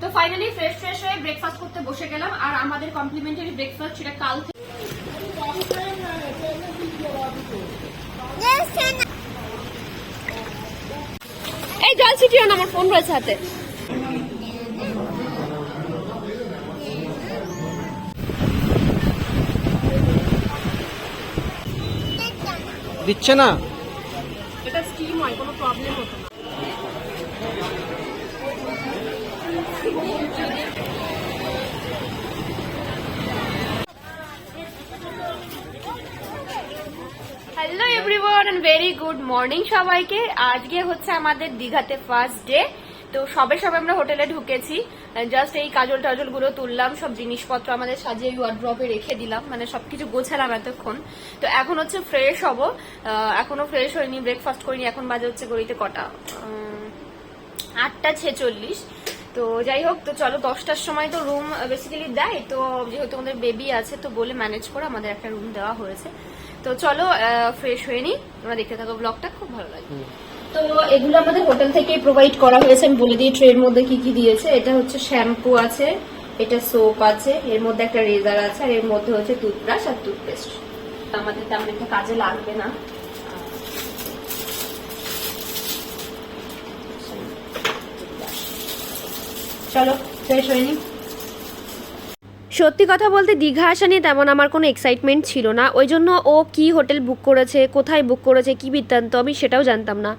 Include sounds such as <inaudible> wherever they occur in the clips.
তো finally fresh fresh হয়ে breakfast করতে বসে গেলাম আর আমাদের কমপ্লিমেন্টারি ব্রেকফাস্ট সেটা কাল থেকে এই জল ছিটিও না আমার ফোন রয়েছে হাতে। দিচ্ছে না? এটা স্টিম হয় কোনো প্রবলেম হতো না। Hello everyone and very good morning সবাইকে। আজকে হচ্ছে আমাদের দীঘাতে ফার্স্ট ডে তো সবে সবে আমরা হোটেলে ঢুকেছি। জাস্ট এই কাজল টাজলগুলো তুললাম, সব জিনিসপত্র আমাদের সাজিয়ে ওয়ার্ড্রপে রেখে দিলাম মানে সবকিছু গোছালাম এতক্ষণ। তো এখন হচ্ছে ফ্রেশ হব। এখনও ফ্রেশ হয়নি ব্রেকফাস্ট করিনি, এখন বাজে হচ্ছে গড়িতে কটা? আটটা ছেচল্লিশ। তো যাই হোক তো চলো দশটার সময় তো রুম বেসিক্যালি দেয়। তো যেহেতু আমাদের বেবি আছে তো বলে ম্যানেজ করে আমাদের একটা রুম দেওয়া হয়েছে। তো চলো ফ্রেশ হয়ে নি তোমরা দেখতে থাকো ব্লগটা খুব ভালো লাগে। তো এগুলো আমাদের হোটেল থেকে প্রোভাইড করা হয়েছে। আমি বলে দিই ট্রের মধ্যে কি কি দিয়েছে। এটা হচ্ছে শ্যাম্পু আছে এটা সোপ আছে এর মধ্যে একটা রেজার আছে আর এর মধ্যে হচ্ছে টুথব্রাশ আর টুথপেস্ট আমাদের তেমন একটা কাজে লাগবে না। চলো ফ্রেশ হয়ে নি। সত্যি কথা বলতে দীঘা আসা নিয়ে তেমন আমার কোনো এক্সাইটমেন্ট ছিল না। ওই জন্য ও কি হোটেল বুক করেছে, কোথায় বুক করেছে, কি বৃত্তান্ত, আমি সেটাও জানতাম না।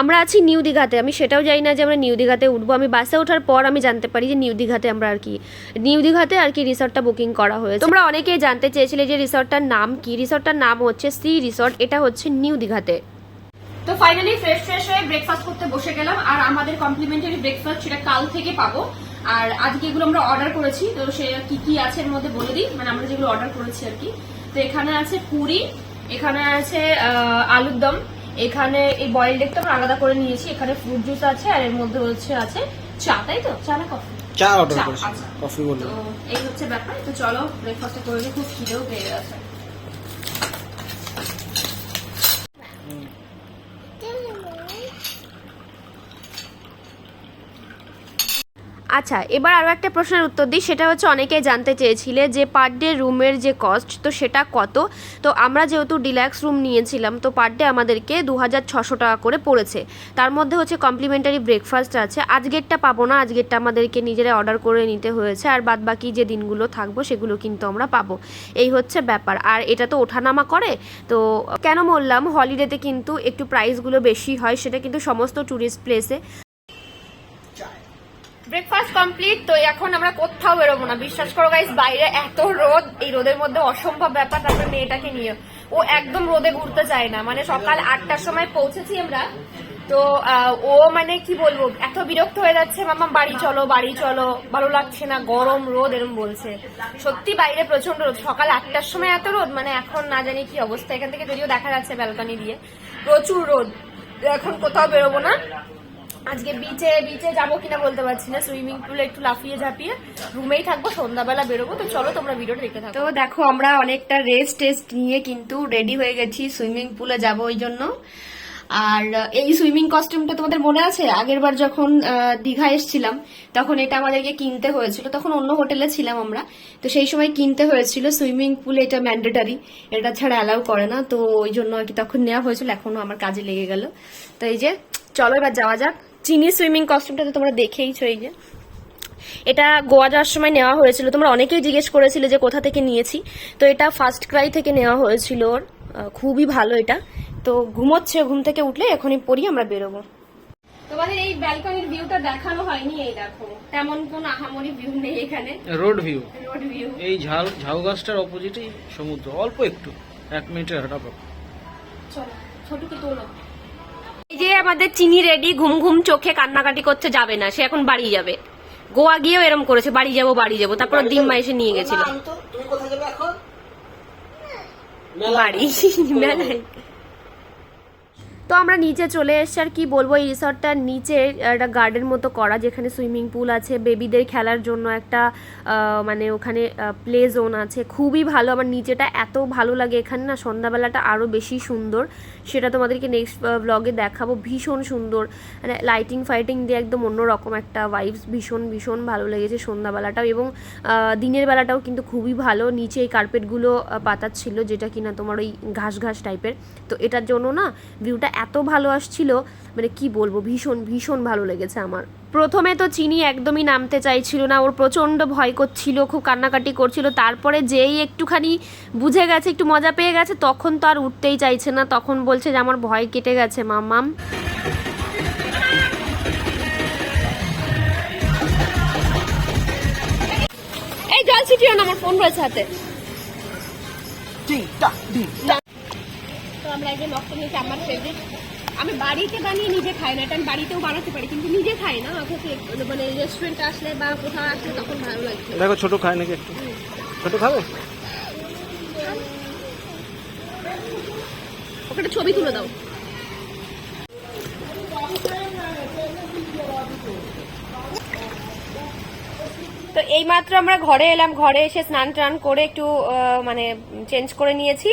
আমরা আছি নিউ দীঘাতে, আমি সেটাও জানি না যে আমরা নিউ দীঘাতে উঠবো। আমি বাসে ওঠার পর আমি জানতে পারি যে নিউ দীঘাতে আমরা আর কি, নিউ দীঘাতে আর কি রিসর্টটা বুকিং করা হয়েছে। তোমরা অনেকেই জানতে চেয়েছিলে যে রিসর্টটার নাম কি? রিসর্টটার নাম হচ্ছে সি রিসর্ট এটা হচ্ছে নিউ দীঘাতে। তো ফাইনালি ফ্রেশ ফ্রেশ হয়ে ব্রেকফাস্ট করতে বসে গেলাম। আর আমাদের কমপ্লিমেন্টারি ব্রেকফাস্ট সেটা কাল থেকে পাবো। আর আজকে এগুলো আমরা অর্ডার করেছি তো সে কি কি আছে এর মধ্যে বলে দিই। মানে আমরা যেগুলো অর্ডার করেছি আর কি। তো এখানে আছে পুরি এখানে আছে আলুর দম এখানে এই বয়েল ডেকটা আমরা আলাদা করে নিয়েছি। এখানে ফ্রুট জুস আছে আর এর মধ্যে হচ্ছে আছে চা তাই তো? চা না কফি চা অর্ডার করেছি। আচ্ছা। কফি বলল তো এই হচ্ছে ব্যাপার। তো চলো ব্রেকফাস্টটা করে খুব খিদেও পেয়ে গেছে। আচ্ছা এবার আরও একটা প্রশ্নের উত্তর দিই। সেটা হচ্ছে অনেকে জানতে চেয়েছিলে যে পার ডে রুমের যে কস্ট তো সেটা কত? তো আমরা যেহেতু ডিল্যাক্স রুম নিয়েছিলাম, তো পার ডে আমাদেরকে দু হাজার ছশো টাকা করে পড়েছে। তার মধ্যে হচ্ছে কমপ্লিমেন্টারি ব্রেকফাস্ট আছে। আজকেরটা পাবো না, আজকেরটা আমাদেরকে নিজেরা অর্ডার করে নিতে হয়েছে। আর বাদ বাকি যে দিনগুলো থাকব, সেগুলো কিন্তু আমরা পাবো। এই হচ্ছে ব্যাপার। আর এটা তো ওঠানামা করে। তো কেন বললাম হলিডেতে কিন্তু একটু প্রাইসগুলো বেশি হয়, সেটা কিন্তু সমস্ত ট্যুরিস্ট প্লেসে কমপ্লিট তো এখন আমরা কোথাও বেরোবো না। বিশ্বাস করো গাইস বাইরে এত রোদ, এই রোদের মধ্যে অসম্ভব ব্যাপার তারপরে মেয়েটাকে নিয়ে। ও একদম রোদে ঘুরতে চায় না। মানে সকাল আটটার সময় পৌঁছেছি আমরা। তো ও মানে কি বলব, এত বিরক্ত হয়ে যাচ্ছে মামা বাড়ি চলো বাড়ি চলো। ভালো লাগছে না, গরম রোদ, এরম বলছে। সত্যি বাইরে প্রচণ্ড রোদ। সকাল আটটার সময় এত রোদ মানে এখন না জানি কি অবস্থা। এখান থেকে যদিও দেখা যাচ্ছে ব্যালকনি দিয়ে। প্রচুর রোদ। এখন কোথাও বেরোবো না। আজকে বিচে বিচে যাব কিনা বলতে পারছি না। সুইমিং পুলে একটু লাফিয়ে ঝাঁপিয়ে রুমেই থাকব, সন্ধ্যাবেলা বেরোবো। তো চলো তোমরা ভিডিওটা দেখতে থাকো। তো দেখো, আমরা অনেকটা রেস্ট টেস্ট নিয়ে কিন্তু রেডি হয়ে গেছি সুইমিং পুলে যাব ওই জন্য। আর এই সুইমিং কস্টিউমটা তোমাদের মনে আছে? আগের বার যখন দীঘা এসেছিলাম, তখন এটা আমাদেরকে কিনতে হয়েছিল। তখন অন্য হোটেলে ছিলাম আমরা। তো সেই সময় কিনতে হয়েছিল সুইমিং পুলে এটা ম্যান্ডেটারি এটা ছাড়া অ্যালাউ করে না। তো ওই জন্য আর কি তখন নেওয়া হয়েছিল। এখনও আমার কাজে লেগে গেল। তো এই যে, চলো এবার যাওয়া যাক। চিনি সুইমিং কস্টিউমটা তো তোমরা দেখেইছো এই যে। এটা গোয়া যাওয়ার সময় নেওয়া হয়েছিল। তোমরা অনেকেই জিজ্ঞেস করেছিলে যে কোথা থেকে নিয়েছি। তো এটা ফার্স্ট ক্রাই থেকে নেওয়া হয়েছিল ওর। খুবই ভালো এটা। তো ঘুমোচ্ছে ঘুম থেকে উঠলে এখনই পড়ি আমরা বেরোবো। তোমাদের এই ব্যালকনির ভিউটা দেখানো হয়নি এই দেখো। তেমন কোন আহামরি ভিউ নেই এখানে। রোড ভিউ রোড ভিউ এই ঝাউ ঝাউ গাছটার অপোজিটেই সমুদ্র। অল্প একটু। এক মিনিটের হাঁটা পথ। চলো ছোটকে তোলো। এই যে আমাদের চিনি রেডি ঘুম ঘুম চোখে কান্নাকাটি করতে যাবে না সে এখন বাড়ি যাবে। গোয়া গিয়েও এরম করেছে বাড়ি যাব বাড়ি যাব। তারপর দিন মা এসে নিয়ে গেছিল। বাড়ি মেলায়। তো আমরা নিচে চলে এসেছি আর কি বলব, এই রিসর্টটার নিচে একটা গার্ডেন মতো করা, যেখানে সুইমিং পুল আছে বেবিদের খেলার জন্য একটা মানে ওখানে প্লে জোন আছে। খুবই ভালো, আমার নিচেটা এত ভালো লাগে। এখানে না সন্ধ্যাবেলাটা আরও বেশি সুন্দর। সেটা তোমাদেরকে নেক্সট ব্লগে দেখাবো। ভীষণ সুন্দর। মানে লাইটিং ফাইটিং দিয়ে একদম অন্যরকম একটা ভাইবস ভীষণ ভীষণ ভালো লেগেছে সন্ধ্যাবেলাটাও। এবং দিনের বেলাটাও কিন্তু খুবই ভালো। নিচে এই কার্পেটগুলো পাতাচ্ছিল যেটা কিনা তোমার ওই ঘাস ঘাস টাইপের তো এটার জন্য না ভিউটা এত ভালো আসছিল মানে কি বলব, ভীষণ ভীষণ ভালো লেগেছে আমার। প্রথমে তো চিনি একদমই নামতে চাইছিল না, ওর প্রচণ্ড ভয় করছিল, খুব কান্নাকাটি করছিল, তারপরে যেই একটুখানি বুঝে গেছে, একটু মজা পেয়ে গেছে, তখন তো আর উঠতেই চাইছে না, তখন বলছে যে আমার ভয় কেটে গেছে মাম্মাম এই জল ছিটিও না, আমার ফোন রয়েছে হাতে। আমরা একজন রক্ত নিয়েছি আমার ফেভারিট আমি বাড়িতে বানিয়ে নিজে খাই না এটা আমি বাড়িতেও বানাতে পারি কিন্তু নিজে খাই না। অথচ মানে রেস্টুরেন্টে আসলে বা কোথাও আসলে তখন ভালো লাগছে। দেখো ছোট খায় নাকি একটু? ছোট খাবে? ওকে একটা ছবি তুলে দাও। তো এইমাত্র আমরা ঘরে এলাম ঘরে এসে স্নান টান করে একটু মানে চেঞ্জ করে নিয়েছি।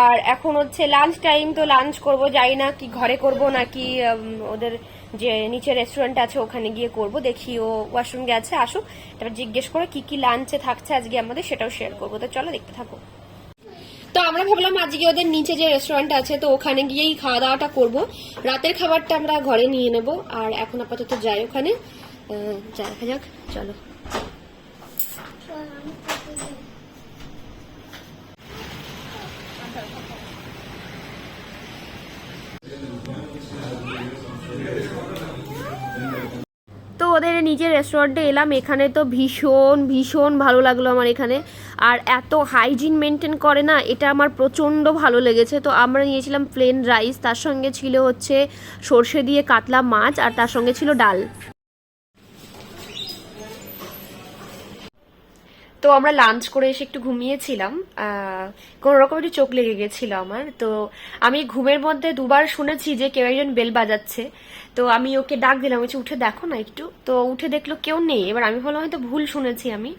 আর এখন হচ্ছে লাঞ্চ টাইম তো লাঞ্চ করব, যাই না কি ঘরে করব নাকি ওদের যে নিচে রেস্টুরেন্ট আছে ওখানে গিয়ে করব, দেখি ও ওয়াশরুম গেছে আসুক। তারপর জিজ্ঞেস করে কি কি লাঞ্চে থাকছে আজকে আমাদের সেটাও শেয়ার করব। তো চলো দেখতে থাকো। তো আমরা ভাবলাম আজকে ওদের নিচে যে রেস্টুরেন্ট আছে, তো ওখানে গিয়েই খাওয়া দাওয়াটা করব। রাতের খাবারটা আমরা ঘরে নিয়ে নেব। আর এখন আপাতত যাই ওখানে। দেখা যাক। চলো। ওদের নিজের রেস্টুরেন্টে এলাম, এখানে তো ভীষণ ভীষণ ভালো লাগল আমার এখানে। আর এত হাইজিন মেনটেন করে না, এটা আমার প্রচণ্ড ভালো লেগেছে। তো আমরা নিয়েছিলাম প্লেন রাইস তার সঙ্গে ছিল হচ্ছে সর্ষে দিয়ে কাতলা মাছ, আর তার সঙ্গে ছিল ডাল। তো আমরা লাঞ্চ করে এসে একটু ঘুমিয়েছিলাম। কোনো রকম একটু চোখ লেগে গেছিল আমার। তো আমি ঘুমের মধ্যে দুবার শুনেছি যে কেউ একজন বেল বাজাচ্ছে। তো আমি ওকে ডাক দিলাম হচ্ছে উঠে দেখো না একটু। তো উঠে দেখল কেউ নেই। এবার আমি বললাম হয়তো ভুল শুনেছি আমি।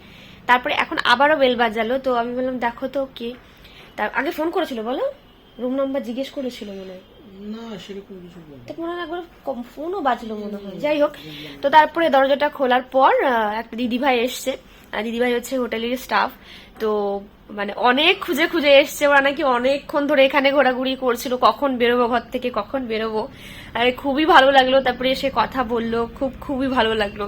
তারপরে এখন আবারও বেল বাজালো। তো আমি বললাম দেখো তো কে। তার আগে ফোন করেছিল বলো? রুম নাম্বার জিজ্ঞেস করেছিল মনে হয়। না সেরকম কিছু তো মনে হয় একবার ফোনও বাজলো মনে হয়। যাই হোক তো তারপরে দরজাটা খোলার পর একটা দিদিভাই এসছে। দিদিভাই হচ্ছে হোটেলের স্টাফ তো মানে অনেক খুঁজে খুঁজে এসছে। ওরা নাকি অনেকক্ষণ ধরে এখানে ঘোরাঘুরি করছিল, কখন বেরোবো ঘর থেকে, কখন বেরোবো। আর খুবই ভালো লাগল, তারপরে এসে কথা বলল, খুব খুবই ভালো লাগল।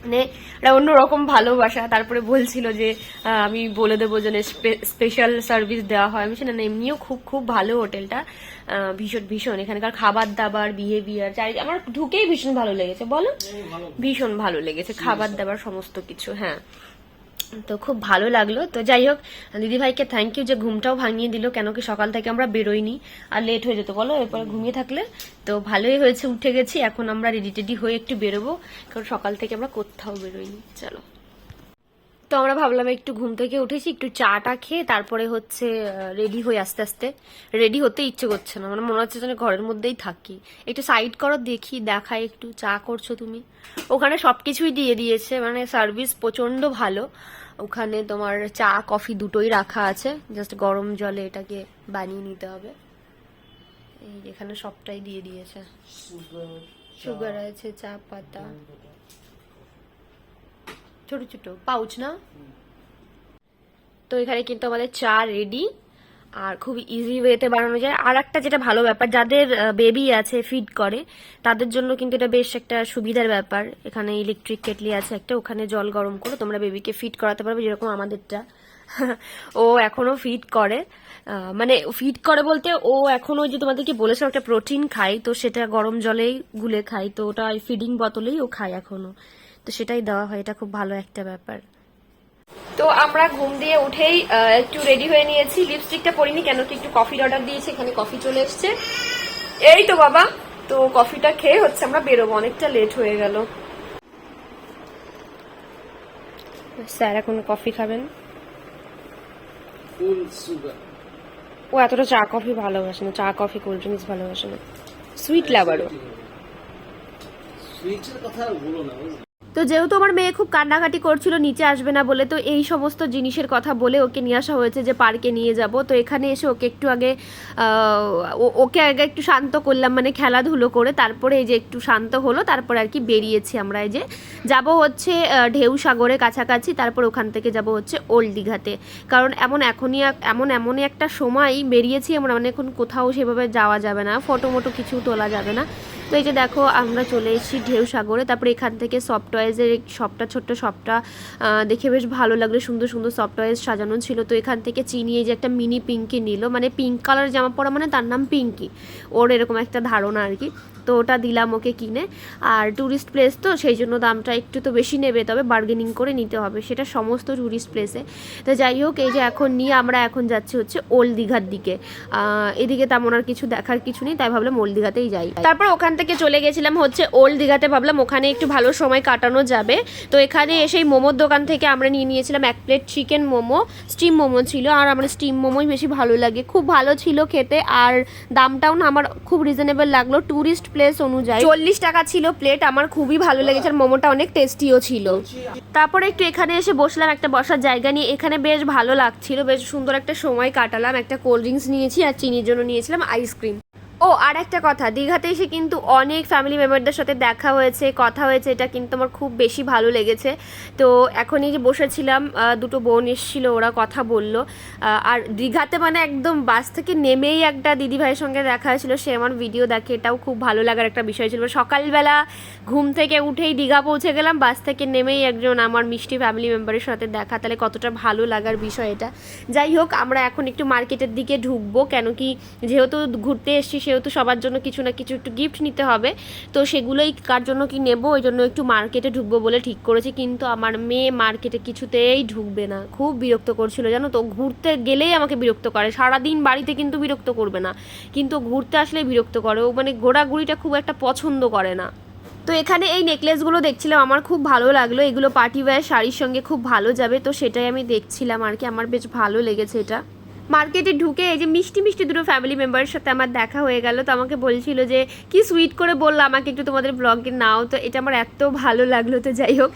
মানে একটা অন্যরকম ভালোবাসা। তারপরে বলছিল যে আমি বলে দেবো যেন স্পেশাল সার্ভিস দেওয়া হয়। আমি না এমনিও খুব খুব ভালো হোটেলটা। আহ, ভীষণ ভীষণ। এখানকার খাবার দাবার বিহেভিয়ার চারি আমার ঢুকেই ভীষণ ভালো লেগেছে। বলো? ভীষণ ভালো লেগেছে। খাবার দাবার সমস্ত কিছু হ্যাঁ। তো খুব ভালো লাগল। তো যাই হোক, দিদিভাইকে থ্যাংক ইউ যে ঘুমটাও ভাঙিয়ে দিল, কেন কি সকাল থেকে আমরা বেরোইনি আর লেট হয়ে যেত, বলো? এরপরে ঘুমিয়ে থাকলে তো ভালোই হয়েছে, উঠে গেছি, এখন আমরা রেডি টেডি হয়ে একটু বেরোবো, কারণ সকাল থেকে আমরা কোথাও বেরোইনি, চলো। তো আমরা ভাবলাম একটু ঘুম থেকে উঠেছি একটু চাটা খেয়ে তারপরে হচ্ছে রেডি হয়ে আস্তে আস্তে। রেডি হতে ইচ্ছে করছে না মানে মনে হচ্ছে যেন ঘরের মধ্যেই থাকি। একটু সাইড করো দেখি দেখাই একটু চা করছ তুমি? ওখানে সবকিছুই দিয়ে দিয়েছে মানে সার্ভিস প্রচণ্ড ভালো। ওখানে তোমার চা কফি দুটোই রাখা আছে জাস্ট গরম জলে এটাকে বানিয়ে নিতে হবে। এই এখানে সবটাই দিয়ে দিয়েছে। সুগার আছে চা পাতা। ছোট ছোট পাউচ, না? তো এখানে কিন্তু আমাদের চা রেডি আর খুব ইজি ওয়েতে বানানো যায়। আর একটা যেটা ভালো ব্যাপার, যাদের বেবি আছে ফিড করে, তাদের জন্য কিন্তু এটা বেশ একটা সুবিধার ব্যাপার। এখানে ইলেকট্রিক কেটলি আছে একটা, ওখানে জল গরম করে তোমরা বেবিকে ফিড করাতে পারবে যেরকম আমাদেরটা। <laughs> ও এখনও ফিড করে। মানে ফিড করে বলতে ও এখনও যে তোমাদেরকে বলেছিল একটা প্রোটিন খাই তো সেটা গরম জলেই গুলে খাই তো ওটা ফিডিং বোতলেই ও খায় এখনও। তো সেটাই দেওয়া হয় এটা খুব ভালো একটা ব্যাপার। তো আমরা ঘুম দিয়ে উঠেই একটু রেডি হয়ে নিয়েছি। লিপস্টিকটা পরিনি কেন কি একটু কফির অর্ডার দিয়েছি এখানে কফি চলে এসছে। এই তো বাবা তো কফিটা খেয়ে হচ্ছে আমরা বেরোবো অনেকটা লেট হয়ে গেল। স্যার এখন কফি খাবেন? ও এতটা চা কফি ভালোবাসে না চা কফি কোল্ড ড্রিঙ্কস ভালোবাসে না। সুইট লাভারও সুইচের কথা বলো না তো যেহেতু আমার মেয়ে খুব কান্নাকাটি করছিল, নিচে আসবে না বলে, তো এই সমস্ত জিনিসের কথা বলে ওকে নিয়ে আসা হয়েছে যে পার্কে নিয়ে যাব। তো এখানে এসে ওকে একটু আগে ওকে আগে একটু শান্ত করলাম মানে খেলাধুলো করে, তারপরে এই যে একটু শান্ত হলো, তারপরে আর কি বেরিয়েছি আমরা এই যে। যাব হচ্ছে ঢেউ সাগরের কাছাকাছি, তারপর ওখান থেকে যাব হচ্ছে ওল্ড দীঘাতে। কারণ এমন এখনই এমন এমনই একটা সময় বেরিয়েছি আমরা মানে এখন কোথাও সেভাবে যাওয়া যাবে না, ফটো মোটো কিছু তোলা যাবে না। তো এই যে দেখো, আমরা চলে এসেছি ঢেউ সাগরে। তারপরে এখান থেকে সফট টয়েজের শপটা ছোট্ট শপটা দেখে বেশ ভালো লাগল। সুন্দর সুন্দর সফট টয়েজ সাজানো ছিল। তো এখান থেকে চিনি এই যে একটা মিনি পিঙ্কি নিল। মানে পিঙ্ক কালার জামা পরা মানে তার নাম পিঙ্কি ওর এরকম একটা ধারণা আর কি। তো ওটা দিলাম ওকে কিনে। আর ট্যুরিস্ট প্লেস তো, সেই জন্য দামটা একটু তো বেশি নেবে। তবে বার্গেনিং করে নিতে হবে। সেটা সমস্ত ট্যুরিস্ট প্লেসে তো যাই হোক, এই যে এখন নিয়ে আমরা এখন যাচ্ছি হচ্ছে ওল্ড দীঘার দিকে এদিকে তেমন আর কিছু দেখার কিছু নেই। তাই ভাবলাম ওল্ড দীঘাতেই যাই। তারপর ওখান থেকে চলে গেছিলাম হচ্ছে ওল্ড দীঘাতে। ভাবলাম ওখানে একটু ভালো সময় কাটানো যাবে। তো এখানে এসেই মোমোর দোকান থেকে আমরা নিয়ে নিয়েছিলাম এক plate chicken momo, steam momo ছিল। আর আমার স্টিম মোমোই বেশি ভালো লাগে। খুব ভালো ছিল খেতে। আর দামটাও না আমার খুব রিজনেবল লাগল। ট্যুরিস্ট প্লেস অনুযায়ী চল্লিশ টাকা ছিল প্লেট আমার খুবই ভালো লেগেছে আর মোমোটা অনেক টেস্টিও ছিল। তারপরে একটু এখানে এসে বসলাম একটা বসার জায়গা নিয়ে। এখানে বেশ ভালো লাগছিল। বেশ সুন্দর একটা সময় কাটালাম। একটা কোল্ড ড্রিঙ্কস নিয়েছি আর চিনির জন্য নিয়েছিলাম আইসক্রিম ও, আর একটা কথা, দীঘাতে এসে কিন্তু অনেক ফ্যামিলি মেম্বারদের সাথে দেখা হয়েছে, কথা হয়েছে, এটা কিন্তু আমার খুব বেশি ভালো লেগেছে। তো এখন এই যে বসেছিলাম দুটো বোন এসেছিল, ওরা কথা বলল। আর দীঘাতে মানে একদম বাস থেকে নেমেই একটা দিদি ভাইয়ের সঙ্গে দেখা হয়েছিল, সে আমার ভিডিও দেখে, এটাও খুব ভালো লাগার একটা বিষয় ছিল। সকালবেলা ঘুম থেকে উঠেই দীঘা পৌঁছে গেলাম, বাস থেকে নেমেই একজন আমার মিষ্টি ফ্যামিলি মেম্বারের সাথে দেখা, তাহলে কতটা ভালো লাগার বিষয় এটা। যাই হোক, আমরা এখন একটু মার্কেটের দিকে ঢুকবো, কেন কি যেহেতু ঘুরতে এসেছি সেহেতু সবার জন্য কিছু না কিছু একটু গিফট নিতে হবে। তো সেগুলোই কার জন্য কি নেব, ওই জন্য একটু মার্কেটে ঢুকবো বলে ঠিক করেছি। কিন্তু আমার মেয়ে মার্কেটে কিছুতেই ঢুকবে না। খুব বিরক্ত করছিল, জানো তো? ঘুরতে গেলেই আমাকে বিরক্ত করে। সারাদিন বাড়িতে কিন্তু বিরক্ত করবে না। কিন্তু ঘুরতে আসলেই বিরক্ত করে। ও মানে ঘোরাঘুরিটা খুব একটা পছন্দ করে না। তো এখানে এই নেকলেসগুলো দেখছিলাম, আমার খুব ভালো লাগল। এগুলো পার্টি ওয়্যার শাড়ির সঙ্গে খুব ভালো যাবে। তো সেটাই আমি দেখছিলাম আর কি। আমার বেশ ভালো লেগেছে এটা। মার্কেটে ঢুকে এই যে মিষ্টি মিষ্টি দুটো ফ্যামিলি মেম্বারের সাথে আমার দেখা হয়ে গেল। তো আমাকে বলছিল যে, কি সুইট করে বলল আমাকে একটু তোমাদের ব্লগে নাও। তো এটা আমার এত ভালো লাগল। তো যাই হোক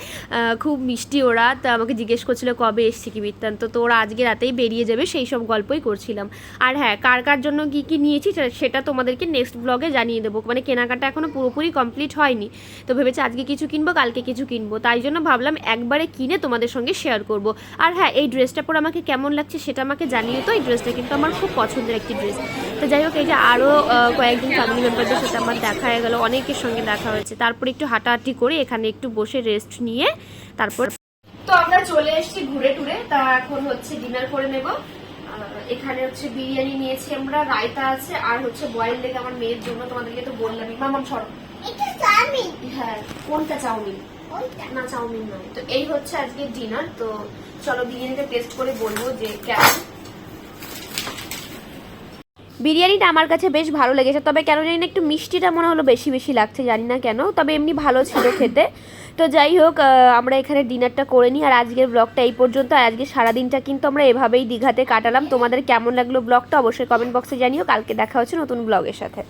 খুব মিষ্টি ওরা। তো আমাকে জিজ্ঞেস করছিল, কবে এসছি কি বৃত্তান্ত? তো ওরা আজকে রাতেই বেরিয়ে যাবে, সেই সব গল্পই করছিলাম। আর হ্যাঁ কার কার জন্য কি কি নিয়েছি সেটা তোমাদেরকে নেক্সট ব্লগে জানিয়ে দেবো। মানে কেনাকাটা এখনও পুরোপুরি কমপ্লিট হয়নি। তো ভেবেছি আজকে কিছু কিনবো, কালকে কিছু কিনবো। তাই জন্য ভাবলাম একবারে কিনে তোমাদের সঙ্গে শেয়ার করব। আর হ্যাঁ এই ড্রেসটা পরে আমাকে কেমন লাগছে সেটা আমাকে জানিয়ে তো ড্রেসটা কিন্তু আমার খুব পছন্দের একটি ড্রেস। তো যাই হোক এই যে আরও কয়েকজন ফ্যামিলি মেম্বারদের সাথে আমার দেখা হয়ে গেলো অনেকের সঙ্গে দেখা হয়েছে। তারপর একটু হাঁটাহাঁটি করে এখানে একটু বসে রেস্ট নিয়ে তারপর তো আমরা চলে এসেছি ঘুরে টুরে। তা এখন হচ্ছে ডিনার করে নেব। এখানে হচ্ছে বিরিয়ানি নিয়েছি আমরা রায়তা আছে আর হচ্ছে বয়েল লেগ আমার মেয়ের জন্য তোমাদেরকে তো বললামই। মামাম সরো। এটা চাউমিন। হ্যাঁ কোনটা চাউমিন? না চাউমিন নয়। তো এই হচ্ছে আজকে ডিনার তো চলো বিরিয়ানিটা টেস্ট করে বলব যে কেমন। বিরিয়ানিটা আমার কাছে বেশ ভালো লেগেছে, তবে কেন জানি না একটু মিষ্টিটা মনে হলো বেশি বেশি লাগছে, জানি না কেন, তবে এমনি ভালো ছিল খেতে। তো যাই হোক আমরা এখানে ডিনারটা করে নিই, আর আজকের ব্লগটা এই পর্যন্ত, আর আজকে সারাদিনটা কিন্তু আমরা এভাবেই দীঘাতে কাটালাম। তোমাদের কেমন লাগল ব্লগটা অবশ্যই কমেন্ট বক্সে জানিও, কালকে দেখা হচ্ছে নতুন ব্লগের সাথে।